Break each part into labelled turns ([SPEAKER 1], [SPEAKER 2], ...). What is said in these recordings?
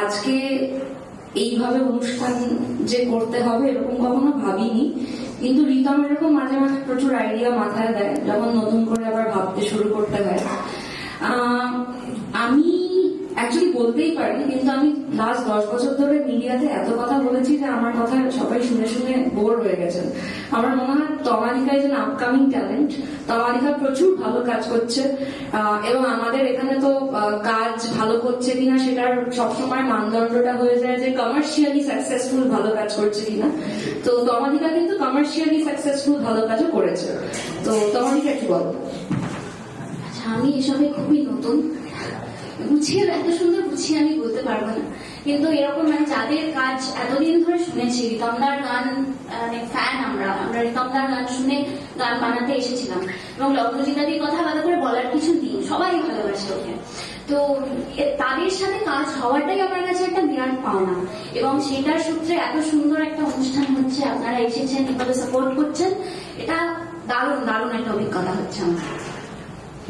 [SPEAKER 1] আজকে এইভাবে অনুষ্ঠান যে করতে হবে এরকম কখনো ভাবিনি। কিন্তু রিতম এরকম মাঝে মাঝে প্রচুর আইডিয়া মাথায় দেয়, যখন নতুন করে আবার ভাবতে শুরু করতে হয়। অ্যাকচুয়ালি বলতেই পারি, কিন্তু আমি লাস্ট দশ বছর ধরে মিডিয়াতে এত কথা বলেছি যে আমার কথা সবাই শুনে শুনে বোর হয়ে গেছেন। আমার মনে হয় Tamalika is upcoming talent Tamalika প্রচুর ভালো কাজ করছে এবং আমাদের এখানে তো কাজ ভালো করছে কিনা সেটার সবসময় মানদণ্ডটা হয়ে যায় যে কমার্শিয়ালি সাকসেসফুল ভালো কাজ করছে কিনা। তো তমালিকা কিন্তু কমার্শিয়ালি সাকসেসফুল ভালো কাজও করেছে। তো তমালিকা কি বল।
[SPEAKER 2] আচ্ছা আমি এসবে খুবই নতুন। গুছিয়ে এত সুন্দর গুছিয়ে আমি বলতে পারব না। কিন্তু এরকম মানে যাদের কাজ এতদিন ধরে শুনেছি, রিতমদার গান মানে ফ্যান আমরা আমরা রিতমদার গান শুনে গান বানাতে এসেছিলাম। এবং লগ্নজিতাদির কথা আলাদা করে বলার কিছু নেই, সবাই ভালোবাসে ওকে। তো তাদের সাথে কাজ হওয়াটাই আমার কাছে একটা বিরাট পাওনা। এবং সেটার সূত্রে এত সুন্দর একটা অনুষ্ঠান হচ্ছে, আপনারা এসেছেন, এভাবে সাপোর্ট করছেন, এটা দারুণ দারুণ একটা অভিজ্ঞতা হচ্ছে আমার।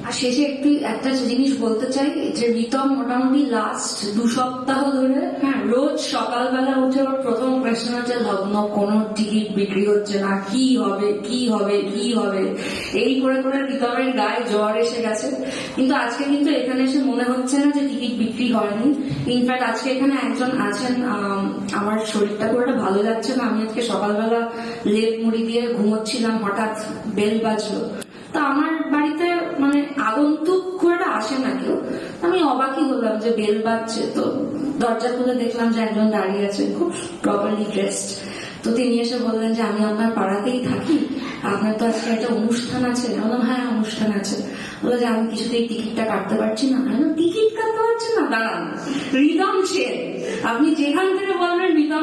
[SPEAKER 1] আর শেষে একটু একটা জিনিস বলতে চাই যে রিতম মোটামুটি লাস্ট দু সপ্তাহ ধরে হ্যাঁ রোজ সকালবেলা উঠে ওর প্রথম প্রশ্ন হচ্ছে লগ্ন কোনো টিকিট বিক্রি হচ্ছে না কি হবে কি হবে কি হবে? এই করে করে রিতমের গায়ে জ্বর এসে গেছে। কিন্তু আজকে কিন্তু এখানে এসে মনে হচ্ছে না যে টিকিট বিক্রি হয়নি। ইনফ্যাক্ট আজকে এখানে একজন আছেন আম, আমার শরীরটা খুব একটা ভালো যাচ্ছে না। আমি আজকে সকালবেলা লেপ মুড়ি দিয়ে ঘুমোচ্ছিলাম হঠাৎ বেল বাজলো। তা আমার বাড়িতে মানে আগন্তুক খুব একটা আসে না কেউ। আমি অবাকই হলাম যে বেল বাজছে। তো দরজা খুলে দেখলাম যে একজন দাঁড়িয়ে আছে খুব প্রপারলি ড্রেসড তো তিনি এসে বললেন যে, আমি আপনার পাড়াতেই থাকি। আপনার তো আজকে একটা অনুষ্ঠান আছে। বললাম হ্যাঁ অনুষ্ঠান আছে। বলল যে, আমি কিছুতেই টিকিটটা কাটতে পারছি না। টিকিট কাটতে পারছি না? দাঁড়ান। রিদম সেন। আপনি যেখান থেকে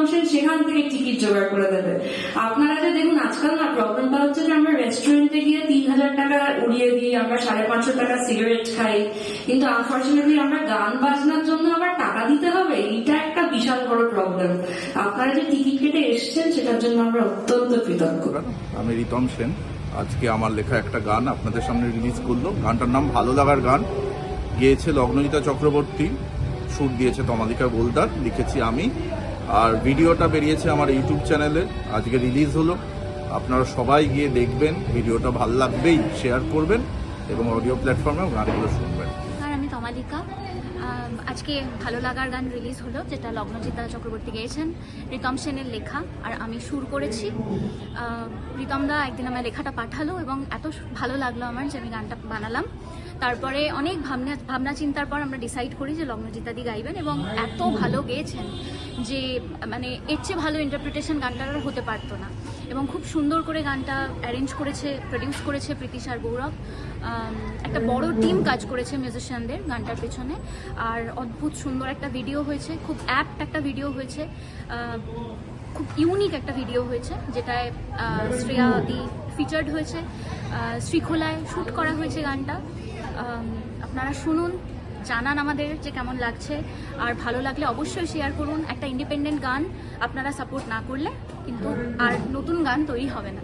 [SPEAKER 1] সেন সেখান থেকে টিকিট জোগাড় করে দেবে। আপনারা যে দেখুন, আজকাল না প্রবলেমটা হচ্ছে যে আমরা রেস্টুরেন্টে গিয়ে তিন হাজার টাকা উড়িয়ে দিই, আমরা সাড়ে পাঁচশো টাকা সিগারেট খাই। কিন্তু আনফর্চুনেটলি আমরা গান বাজনার জন্য আবার টাকা দিতে হবে। এইটা একটা বিশাল বড় প্রবলেম আপনারা যে টিকিট কেটে এসছেন, সেটার জন্য আমরা অত্যন্ত কৃতজ্ঞ।
[SPEAKER 3] আমি রিতম সেন। আজকে আমার লেখা একটা গান আপনাদের সামনে রিলিজ করল। গানটার নাম ভালো লাগার গান। গেয়েছে লগ্নজিতা চক্রবর্তী। সুর দিয়েছে তমালিকা গোলদার। লিখেছি আমি। আর ভিডিওটা বেরিয়েছে আমার ইউটিউব চ্যানেলে। আজকে রিলিজ হলো। আপনারা সবাই গিয়ে দেখবেন, ভিডিওটা ভালো লাগবেই শেয়ার করবেন এবং অডিও প্ল্যাটফর্মেও গানগুলো শুনবেন।
[SPEAKER 4] আর আমি তমালিকা। আজকে ভালো লাগার গান রিলিজ হলো যেটা লগ্নজিতা চক্রবর্তী গেয়েছেন রিতম সেনের লেখা আর আমি সুর করেছি। আহ, রিতমদা একদিন আমার লেখাটা পাঠালো এবং এত ভালো লাগল আমার যে আমি গানটা বানালাম। তারপরে অনেক ভাবনা ভাবনা চিন্তার পর আমরা ডিসাইড করি যে লগ্নজিতাদি গাইবেন এবং এত ভালো গেয়েছেন যে মানে এর চেয়ে ভালো ইন্টারপ্রিটেশন গানটার হতে পারতো না। এবং খুব সুন্দর করে গানটা অ্যারেঞ্জ করেছে প্রডিউস করেছে প্রীতিশ আর গৌরব। একটা বড় টিম কাজ করেছে মিউজিশিয়ানদের গানটার পেছনে। আর অদ্ভুত সুন্দর একটা ভিডিও হয়েছে, খুব অ্যাপ্ট একটা ভিডিও হয়েছে। খুব ইউনিক একটা ভিডিও হয়েছে, যেটায় শ্রেয়া দি ফিচার্ড হয়েছে। শ্রীখোলায় শ্যুট করা হয়েছে গানটা। আপনারা শুনুন। জানান আমাদের যে কেমন লাগছে। আর ভালো লাগলে অবশ্যই শেয়ার করুন। একটা ইন্ডিপেন্ডেন্ট গান আপনারা সাপোর্ট না করলে কিন্তু আর নতুন গান তৈরি হবে না।